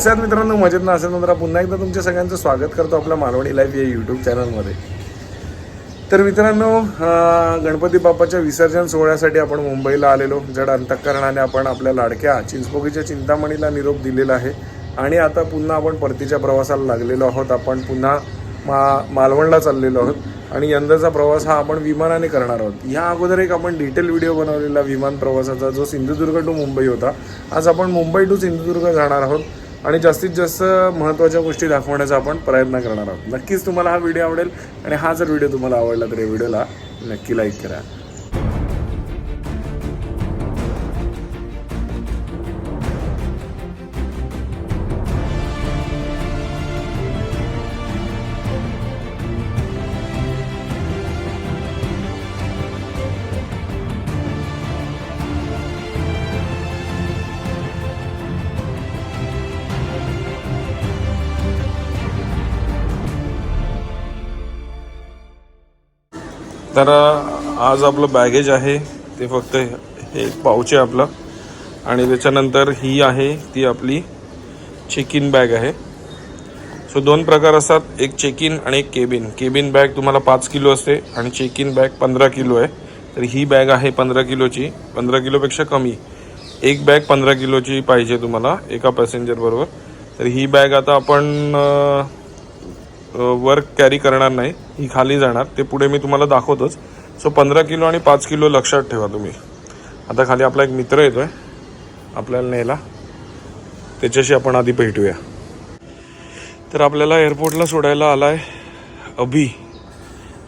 कसं मित्रांनो मजेत ना असेल नंतर पुन्हा एकदा तुमच्या सगळ्यांचं स्वागत करतो आपल्या मालवणी लाईव्ह या यूट्यूब चॅनलमध्ये तर मित्रांनो गणपती बाप्पाच्या विसर्जन सोहळ्यासाठी आपण मुंबईला आलेलो. जड अंतःकरणाने आपण आपल्या लाडक्या चिंचपोकीच्या चिंतामणीला निरोप दिलेला आहे. आणि आता पुन्हा आपण परतीच्या प्रवासाला लागलेलो आहोत. आपण पुन्हा मा मालवणला चाललेलो आहोत. आणि यंदाचा प्रवास हा आपण विमानाने करणार आहोत. या अगोदर एक आपण डिटेल व्हिडिओ बनवलेला विमान प्रवासाचा जो सिंधुदुर्ग टू मुंबई होता. आज आपण मुंबई टू सिंधुदुर्ग जाणार आहोत. आणि जास्तीत जास्त महत्त्वाच्या गोष्टी दाखवण्याचा आपण प्रयत्न करणार आहोत. नक्कीच तुम्हाला हा व्हिडिओ आवडेल आणि हा जर व्हिडिओ तुम्हाला आवडला तर या व्हिडिओला नक्की लाईक करा. तर आज आपलं बॅगेज आहे ते फक्त हे पाऊच आहे आपलं. आणि त्याच्यानंतर ही आहे ती आपली चेक इन बॅग आहे. सो दोन प्रकार असतात एक चेक इन आणि एक केबिन केबिन बॅग तुम्हाला पाच किलो असते आणि चेक इन बॅग पंधरा किलो आहे. तर ही बॅग आहे पंधरा किलोची. पंधरा किलोपेक्षा कमी. एक बॅग पंधरा किलोची पाहिजे तुम्हाला एका पॅसेंजरबरोबर तर ही बॅग आता आपण वर्क कॅरी करणार नाही. ही खाली जाणार. ते पुढे मी तुम्हाला दाखवतोच. सो पंधरा किलो आणि पाच किलो लक्षात ठेवा तुम्ही. आता खाली आपला एक मित्र येतोय. आपल्याला न्यायला. त्याच्याशी आपण आधी भेटूया. तर आपल्याला एअरपोर्टला सोडायला आलाय अभि.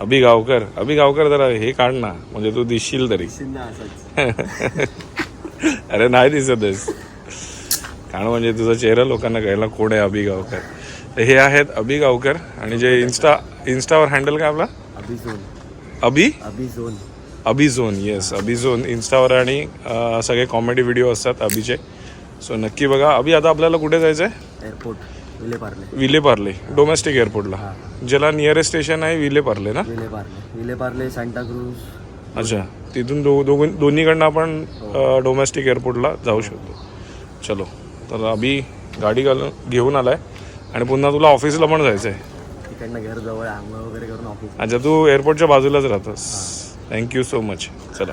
अभि गावकर. अभि गावकर जरा हे काढ ना. म्हणजे तू दिसशील तरी. अरे नाही दिसत कारण म्हणजे तुझा चेहरा लोकांना कळला कोण आहे अभि गावकर? हे आहेत अभि गावकर आणि जे इन्स्टा इन्स्टावर हँडल काय आपला? अभिझोन अभि? अभिझोन अभिझोन येस अभिझोन इन्स्टावर आणि सगळे कॉमेडी व्हिडिओ असतात अभिचे. सो नक्की बघा. अभि आता आपल्याला कुठे जायचं आहे एअरपोर्ट विले पार्ले. विले पार्ले डोमेस्टिक एअरपोर्टला ज्याला नियरेस्ट स्टेशन आहे विले पार्ले ना? विले पार्ले. विले पार्ले सांताक्रूज अच्छा. तिथून दो दोघं दोन्हीकडनं आपण डोमेस्टिक एअरपोर्टला जाऊ शकतो. चलो. तर अभि गाडी घालून घेऊन आलाय. आणि पुन्हा तुला ऑफिसला पण जायचं आहे तिकडनं घर जवळ आंघोळ वगैरे करून ऑफिस अच्छा तू एअरपोर्टच्या बाजूलाच राहतोस. थँक्यू सो मच चला.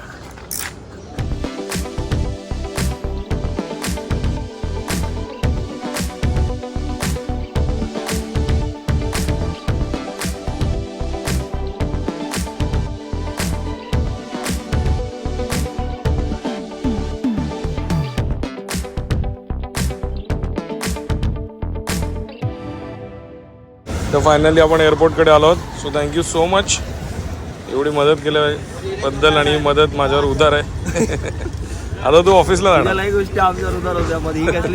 तर फायनली आपण एअरपोर्टकडे आलो आहोत. सो थँक्यू सो मच एवढी मदत केल्याबद्दल आणि मदत माझ्यावर उधार आहे. आता तू ऑफिसला जाणार. गोष्टी आमच्यावर होत्या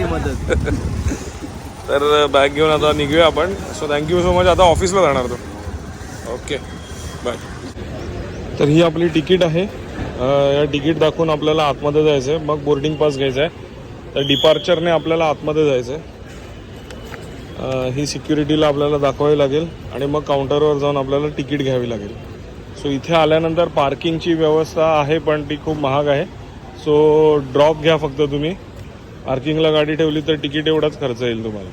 मदत? तर बॅग घेऊन आता निघूया आपण. सो थँक्यू सो मच आता ऑफिसला जाणार तू. ओके बाय तर ही आपली तिकीट आहे. या तिकीट दाखवून आपल्याला आतमध्ये जायचं आहे मग बोर्डिंग पास घ्यायचा आहे तर डिपार्चरने आपल्याला आतमध्ये जायचं आहे ही सिक्युरिटीला आपल्याला दाखवावी लागेल आणि मग काउंटरवर जाऊन आपल्याला तिकीट घ्यावी लागेल. सो इथे आल्यानंतर पार्किंगची व्यवस्था आहे पण ती खूप महाग आहे. सो ड्रॉप घ्या फक्त तुम्ही. पार्किंगला गाडी ठेवली तर तिकीट एवढाच खर्च येईल तुम्हाला.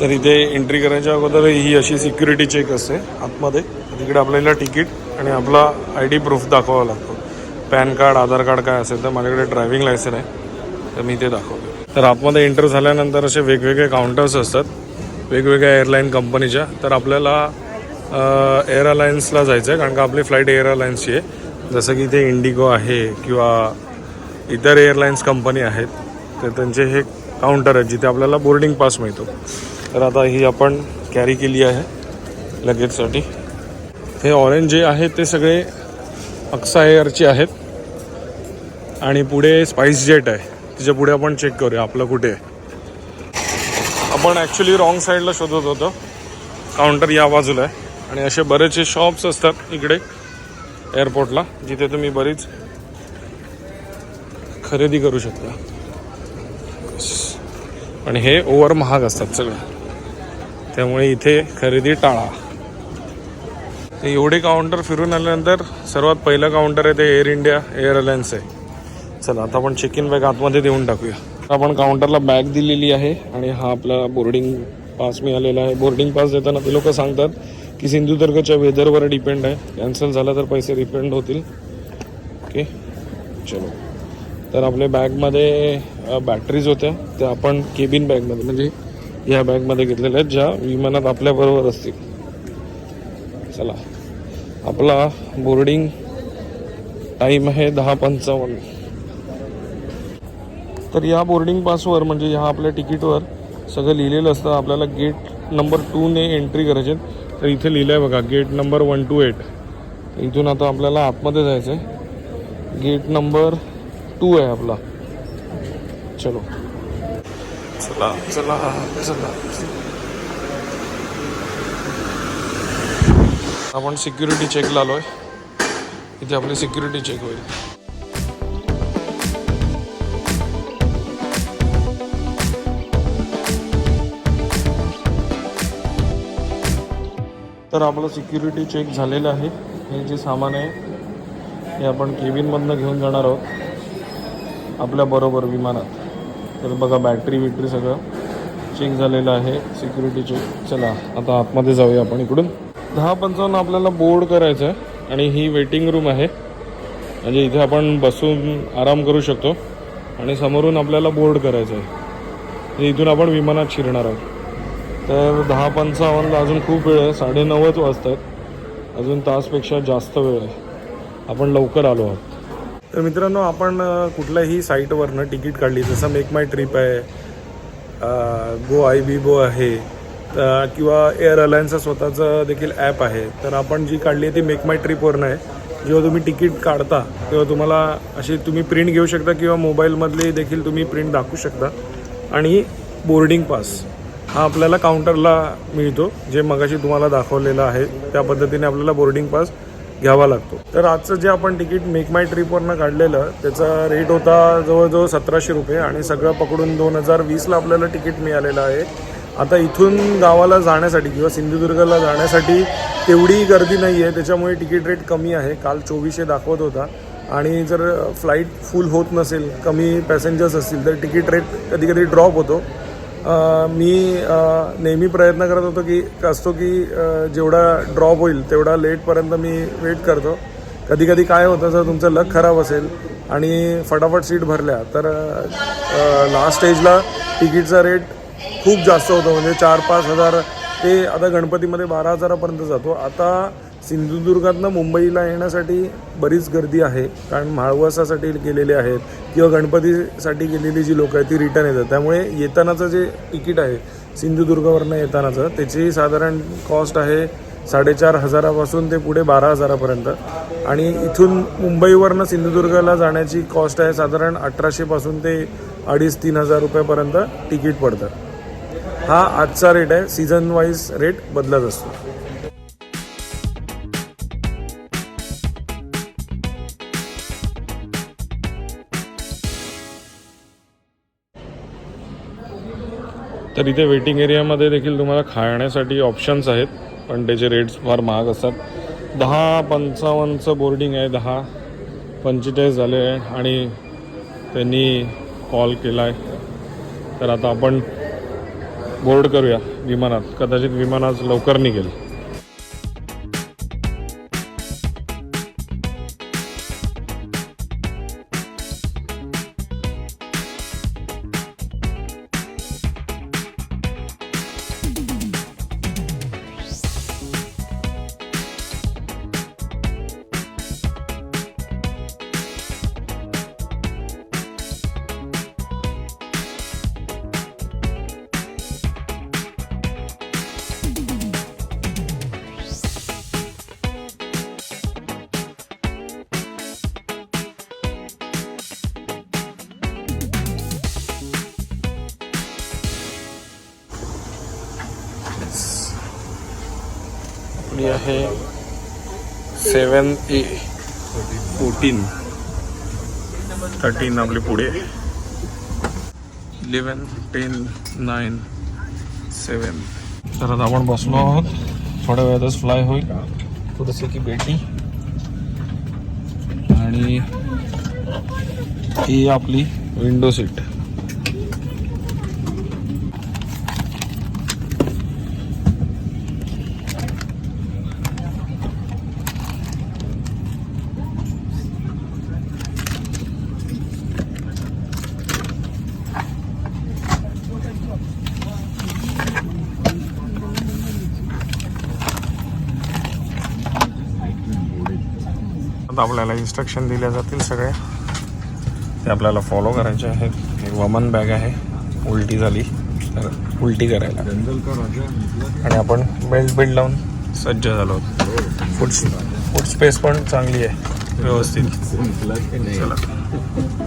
तर इथे एंट्री करायच्या अगोदर ही अशी सिक्युरिटी चेक असते आतमध्ये. तिकडे आपल्याला तिकीट आणि आपला आय डी प्रूफ दाखवावा लागतो. पॅन कार्ड आधार कार्ड काय असेल तर माझ्याकडे ड्रायव्हिंग लायसन आहे. तर मी ते दाखवतो. तर आतमध्ये एंटर झाल्यानंतर असे वेगवेगळे काउंटर्स असतात. वेगवेगळ्या एअरलाईन कंपनीच्या तर आपल्याला एअर अलायन्सला जायचं आहे कारण का आपली फ्लाईट एअर अलायन्सची आहे. जसं की इथे इंडिगो आहे किंवा इतर एअरलाईन्स कंपनी आहेत. तर त्यांचे हे काउंटर आहेत जिथे आपल्याला बोर्डिंग पास मिळतो. तर आता ही आपण कॅरी केली आहे लगेजसाठी हे ऑरेंज जे आहेत ते सगळे अक्सा एअरची आहेत. आणि पुढे स्पाइस जेट आहे. तिच्या पुढे आपण चेक करूया आपलं कुठे आहे. आपण ॲक्च्युली रॉंग साईडला शोधत होतो. काउंटर या बाजूला आहे. आणि असे बरेचसे शॉप्स असतात इकडे एअरपोर्टला जिथे तुम्ही बरीच खरेदी करू शकता. पण हे ओव्हर महाग असतात सगळं. त्यामुळे इथे खरेदी टाळा. ते एवढे काउंटर फिरून आल्यानंतर सर्वात पहिलं काउंटर आहे ते एअर इंडिया एअर अलायन्स आहे. चला आता आपण चेक इन बॅग आतमध्ये देऊन टाकूया. आपण काउंटरला बॅग दिलेली आहे आणि हा आपला बोर्डिंग पास मिळालेला आहे. बोर्डिंग पास देताना ते लोक सांगतात की सिंधुदुर्गच्या वेदरवर डिपेंड आहे. कॅन्सल झालं तर पैसे रिफंड होतील. ओके चलो. तर आपल्या बॅगमध्ये बॅटरीज होत्या. त्या आपण केबिन बॅगमध्ये म्हणजे या बॅगमध्ये घेतलेल्या आहेत ज्या विमानात आपल्याबरोबर असतील. चला. आपला बोर्डिंग टाईम आहे दहा पंचावन्न. तर या बोर्डिंग पासवर म्हणजे ह्या आपल्या तिकीटवर सगळं लिहिलेलं असतं. आपल्याला गेट नंबर टूने एंट्री करायची तर इथे लिहिलं आहे बघा gate number one two eight इथून आता आपल्याला आतमध्ये जायचं आहे गेट नंबर टू आहे आपला. चलो. चला चला चला. आपण सिक्युरिटी चेकला आहे इथे आपली सिक्युरिटी चेक होईल. तर आपलं सिक्युरिटी चेक झालेलं आहे. हे जे सामान आहे हे आपण केबिनमधनं घेऊन जाणार आहोत. आपल्याबरोबर विमानात. तर बघा बॅटरी बिटरी सगळं चेक झालेलं आहे. सिक्युरिटी चेक चला आता आतमध्ये जाऊया आपण इकडून. दहा पंचावन्न आपल्याला बोर्ड करायचं आहे आणि ही वेटिंग रूम आहे. म्हणजे इथे आपण बसून आराम करू शकतो. आणि समोरून आपल्याला बोर्ड करायचं आहे म्हणजे इथून आपण विमानात शिरणार आहोत. तर दहा पंचावन्नला अजून खूप वेळ आहे. साडेनऊच वाजतात अजून तासपेक्षा जास्त वेळ आहे. आपण लवकर आलो आहोत. तर मित्रांनो आपण कुठल्याही साईटवरनं तिकीट काढली. जसं मेक माय ट्रिप आहे गो आय बी गो आहे किंवा एअर अलायन्सचं स्वतःचं देखील ॲप आहे. तर आपण जी काढली आहे ती मेक माय ट्रिपवरनं आहे. जेव्हा तुम्ही तिकीट काढता तेव्हा तुम्हाला अशी तुम्ही प्रिंट घेऊ शकता किंवा मोबाईलमधली देखील तुम्ही प्रिंट दाखवू शकता. आणि बोर्डिंग पास हा आपल्याला काउंटरला मिळतो जे मगाशी तुम्हाला दाखवलेलं आहे. त्या पद्धतीने आपल्याला बोर्डिंग पास घ्यावा लागतो. तर आजचं जे आपण तिकीट मेक माय ट्रिपवरनं काढलेलं त्याचा रेट होता जवळजवळ सतराशे रुपये आणि सगळं पकडून दोन हजार वीसला आपल्याला तिकीट मिळालेलं आहे. आता इथून गावाला जाण्यासाठी किंवा सिंधुदुर्गला जाण्यासाठी तेवढी गर्दी नाही आहे त्याच्यामुळे तिकीट रेट कमी आहे. काल चोवीसशे दाखवत होता. आणि जर फ्लाईट फुल होत नसेल कमी पॅसेंजर्स असतील तर तिकीट रेट कधी कधी ड्रॉप होतो मी नेहमी प्रयत्न करत होतो की असतो की जेवढा ड्रॉप होईल तेवढा लेटपर्यंत मी वेट करतो. कधी कधी काय होतं जर तुमचं लक खराब असेल आणि फटाफट सीट भरल्या तर लास्ट स्टेजला तिकीटचा रेट खूप जास्त होतं. म्हणजे चार पाच हजार ते आता गणपतीमध्ये बारा हजारापर्यंत जातो. आता सिंधुदुर्गातनं मुंबईला येण्यासाठी बरीच गर्दी आहे. कारण म्हाळवासासाठी गेलेले आहेत. किंवा गणपतीसाठी गेलेली जी लोक आहेत ती रिटर्न येतात. त्यामुळे येतानाचं जे तिकीट आहे सिंधुदुर्गावरनं येतानाचं त्याची साधारण कॉस्ट आहे साडेचार हजारापासून ते पुढे बारा हजारापर्यंत. आणि इथून मुंबईवरनं सिंधुदुर्गाला जाण्याची कॉस्ट आहे साधारण अठराशेपासून ते अडीच तीन हजार रुपयापर्यंत तिकीट पडतं. हा आजचा रेट आहे. सीझन वाईज रेट बदलत असतो. तर इथे वेटिंग एरियामध्ये देखील तुम्हाला खाण्यासाठी ऑप्शन्स आहेत पण त्याचे रेट्स फार महाग असतात. दहा पंचावन्नचं बोर्डिंग आहे दहा पंचेचाळीस झाले आहे आणि त्यांनी कॉल केला आहे तर आता आपण बोर्ड करूया विमानात. कदाचित विमान आज लवकर निघेल. आपली आहे. सेवन ए फोर्टीन थर्टीन आपली पुढे. इलेवन टेन नाईन सेवन तर आता आपण बसलो आहोत. थोड्या वेळातच फ्लाय होईल. थोडंसं की बेटी. आणि ही आपली विंडो सीट आता आपल्याला इन्स्ट्रक्शन दिल्या जातील सगळ्या. ते आपल्याला फॉलो करायचे आहेत. एक वमन बॅग आहे. उलटी झाली. तर उलटी करायला. आणि आपण बेल्ट बेल्ट लावून सज्ज झालो आहोत. फूड फूड स्पेस पण चांगली आहे. व्यवस्थित. चला.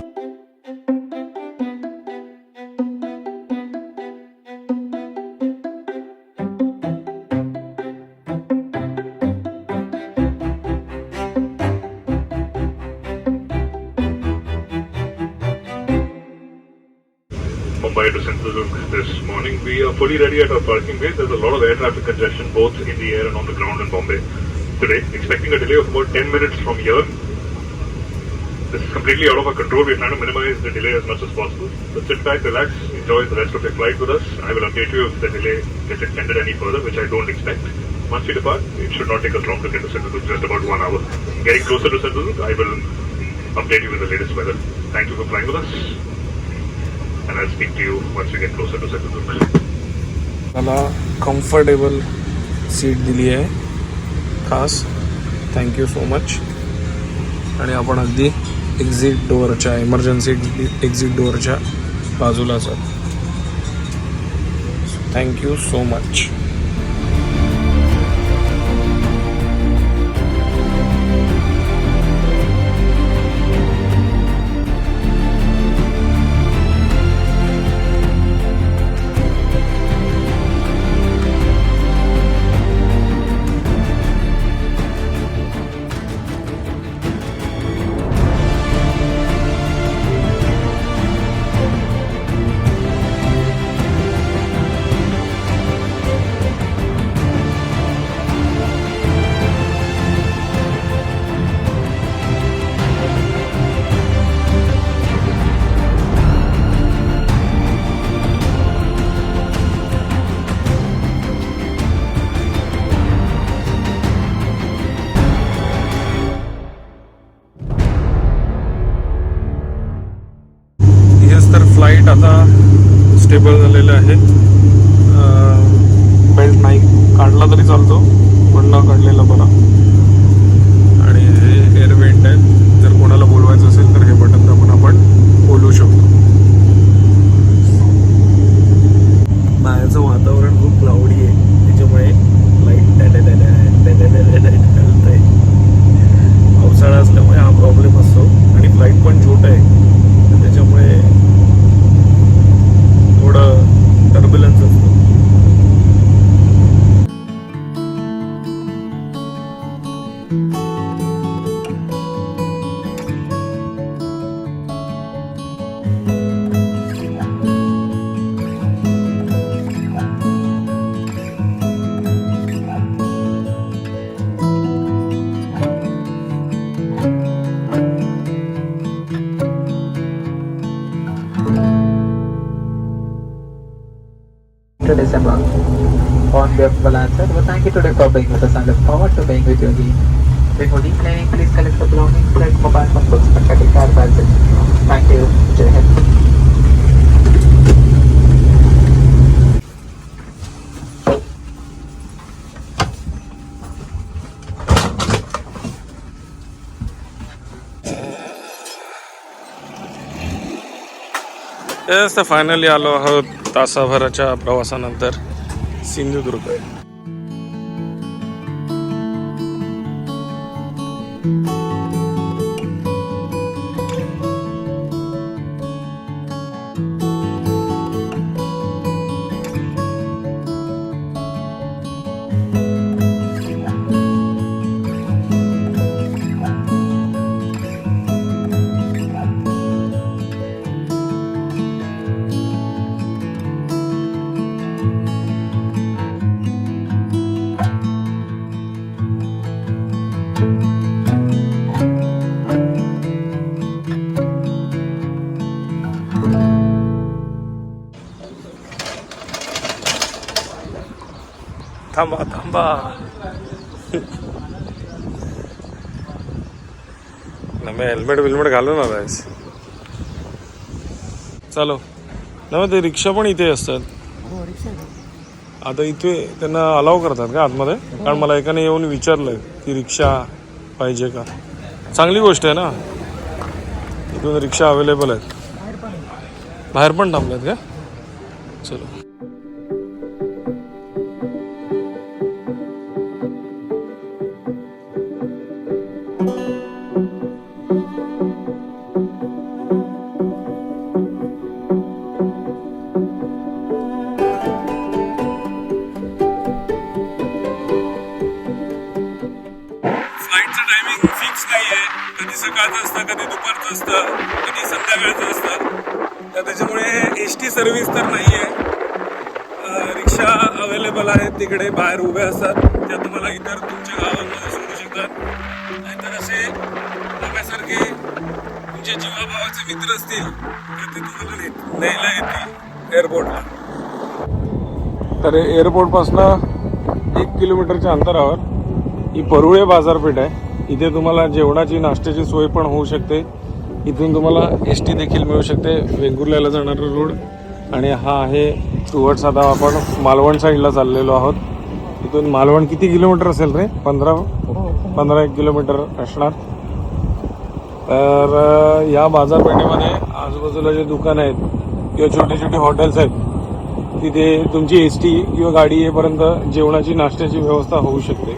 Fully ready at our parking bay. There's a lot of air traffic congestion both in the air and on the ground in Bombay today. Expecting a delay of about 10 minutes from here. This is completely out of our control. We're trying to minimize the delay as much as possible. So sit back, relax, enjoy the rest of your flight with us. I will update you if the delay gets extended any further, which I don't expect. Once we depart, it should not take us long to get to Centralurg, just about one hour. Getting closer to Centralurg, I will update you with the latest weather. Thank you for flying with us. and I'll speak to you once we get closer to Centralurg. मला comfortable seat दिली आहे. खास. Thank you so much आणि आपण अगदी exit डोअरच्या emergency exit डोअरच्या बाजूलाच आहोत thank you so much December. On behalf of Balancer, we thank you today for being with us and look forward to being with you again. Before declining, please collect the belongings like mobile phone books and credit card balances. Thank you. Jai Hind. तेच तर finally आलो आहोत तासाभराच्या प्रवासानंतर सिंधुदुर्ग. थांबा थांबा ना मी helmet बिल्मेट घालून आला आहेस चालो ना ते रिक्षा पण इथे असतात आता इथे त्यांना अलाव करतात का आतमध्ये कारण मला एकाने येऊन विचारलं की रिक्षा पाहिजे का चांगली गोष्ट आहे ना इथून रिक्षा अवेलेबल आहेत बाहेर पण थांबल्यात का चलो सर्व्हिस तर नाही आहे रिक्षा अवेलेबल आहेत तिकडे बाहेर उभे असतात. त्या तुम्हाला इतर तुमच्या गावांमध्ये सोडू शकतात. नाहीतर असे आपल्यासारखे तुमचे जीवाभावाचे मित्र असतील तर ते तुम्हाला न्यायला येतील एअरपोर्टला तर एअरपोर्टपासनं एक किलोमीटरच्या अंतरावर ही परुळे बाजारपेठ आहे. इथे तुम्हाला जेवणाची नाश्त्याची सोय पण होऊ शकते. इथून तुम्हाला एस टी देखील मिळू शकते. वेंगुर्ल्याला जाणारा रोड आणि हा आहे टुवर्ड्स आता आपण मालवण साईडला चाललेलो आहोत. इथून मालवण किती किलोमीटर असेल रे? पंधरा? पंधरा एक किलोमीटर असणार. तर या बाजारपेठेमध्ये आजूबाजूला जे दुकानं आहेत किंवा छोटे छोटे हॉटेल्स आहेत तिथे तुमची एस टी किंवा गाडी येईपर्यंत जेवणाची नाश्त्याची व्यवस्था होऊ शकते.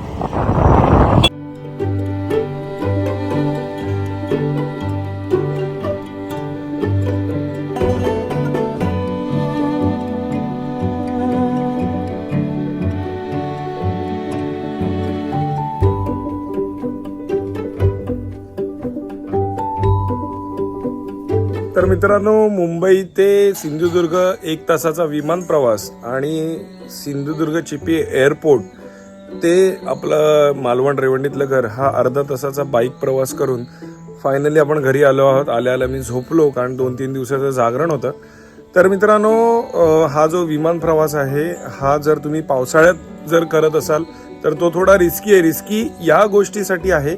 मित्रांनो मुंबई ते सिंधुदुर्ग एक तासाचा विमान प्रवास आणि सिंधुदुर्ग चिपी एअरपोर्ट ते आपलं मालवण रेवंडीतलं घर हा अर्धा तासाचा बाईक प्रवास करून फायनली आपण घरी आलो आहोत. आल्या आल्या मी झोपलो कारण दोन तीन दिवसाचं जागरण होतं. तर मित्रांनो हा जो विमान प्रवास आहे हा जर तुम्ही पावसाळ्यात जर करत असाल तर तो थोडा रिस्की आहे. रिस्की या गोष्टीसाठी आहे.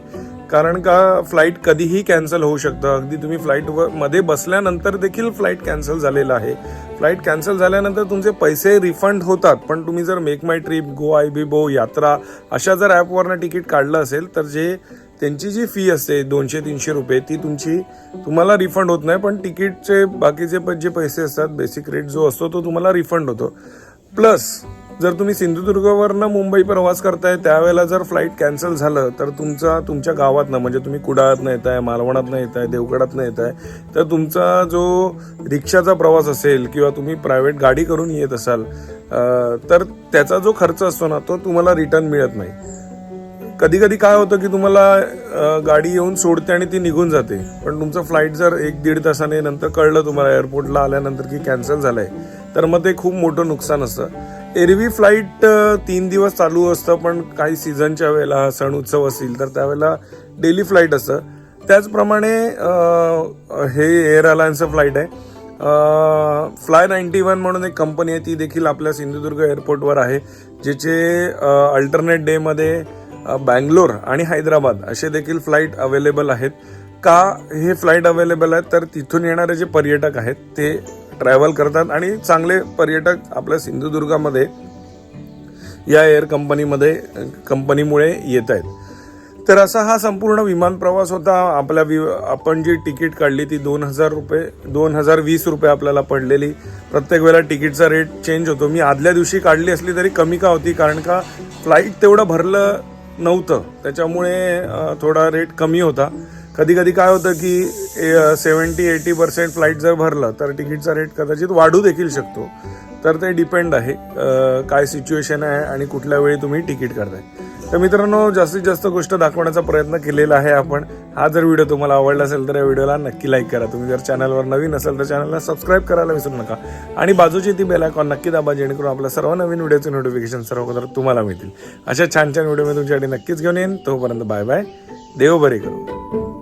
कारण का फ्लाईट कधीही कॅन्सल होऊ शकतं? अगदी तुम्ही फ्लाईटवर मध्ये बसल्यानंतर देखील फ्लाईट कॅन्सल झालेलं आहे. फ्लाईट कॅन्सल झाल्यानंतर तुमचे पैसे रिफंड होतात. पण तुम्ही जर मेक माय trip Goibibo Yatra अशा जर ॲपवरनं तिकीट काढलं असेल तर जे त्यांची जी फी असते दोनशे तीनशे रुपये ती तुमची तुम्हाला रिफंड होत नाही. पण तिकीटचे बाकीचे जे पैसे असतात बेसिक रेट जो असतो तो तुम्हाला रिफंड होतो. प्लस जर तुम्ही सिंधुदुर्गवरनं मुंबई प्रवास करताय त्यावेळेला जर फ्लाईट कॅन्सल झालं तर तुमचा तुमच्या गावातनं म्हणजे तुम्ही कुडाळातनं येत आहे मालवणातनं येत आहे देवगडातनं येत आहे तर तुमचा जो रिक्षाचा प्रवास असेल किंवा तुम्ही प्रायव्हेट गाडी करून येत असाल तर त्याचा जो खर्च असतो ना तो तुम्हाला रिटर्न मिळत नाही. कधी कधी काय होतं की तुम्हाला गाडी येऊन सोडते आणि ती निघून जाते. पण तुमचं फ्लाईट जर एक दीड तासाने नंतर कळलं तुम्हाला एअरपोर्टला आल्यानंतर की कॅन्सल झालंय तर मग ते खूप मोठं नुकसान असतं. एरवी फ्लाईट तीन दिवस चालू असतं पण काही सीझनच्या वेळेला सण उत्सव असतील तर त्यावेळेला डेली फ्लाईट असतं. त्याचप्रमाणे हे एअर अलायन्सचं फ्लाईट आहे. फ्लाय नाईन्टी वन म्हणून एक कंपनी आहे ती देखील आपल्या सिंधुदुर्ग एअरपोर्टवर आहे ज्याचे अल्टरनेट डेमध्ये बँगलोर आणि हैदराबाद असे देखील फ्लाईट अवेलेबल आहेत. का हे फ्लाईट अवेलेबल आहेत तर तिथून येणारे जे पर्यटक आहेत ते ट्रॅव्हल करतात आणि चांगले पर्यटक आपल्या सिंधुदुर्गामध्ये या एअर कंपनीमध्ये कंपनीमुळे येत आहेत तर असा हा संपूर्ण विमान प्रवास होता. आपल्या वि आपण जी तिकीट काढली ती दोन हजार रुपये दोन हजार वीस रुपये आपल्याला पडलेली. प्रत्येक वेळेला तिकीटचा रेट चेंज होतो. मी आदल्या दिवशी काढली असली तरी कमी का होती? कारण का फ्लाईट तेवढं भरलं नव्हतं. त्याच्यामुळे थोडा रेट कमी होता. कधी कधी काय होतं की सेवन्टी एटी पर्सेंट फ्लाईट जर भरलं तर तिकीटचा रेट कदाचित वाढू देखील शकतो. तर ते डिपेंड आहे काय सिच्युएशन आहे आणि कुठल्या वेळी तुम्ही तिकीट करताय. तर मित्रांनो जास्तीत जास्त गोष्ट दाखवण्याचा प्रयत्न केलेला आहे आपण. हा जर व्हिडिओ तुम्हाला आवडला असेल तर या व्हिडिओला नक्की लाईक करा. तुम्ही जर चॅनलवर नवीन असेल तर चॅनलला सबस्क्राईब करायला विसरू नका. आणि बाजूची ती बेल आयकॉन नक्की दाबा जेणेकरून आपल्या सर्व नवीन व्हिडिओचे नोटिफिकेशन सर्व तुम्हाला मिळतील. अशा छान छान व्हिडिओ मी तुमच्यासाठी नक्कीच घेऊन येईन. तोपर्यंत बाय बाय देव बरे करू.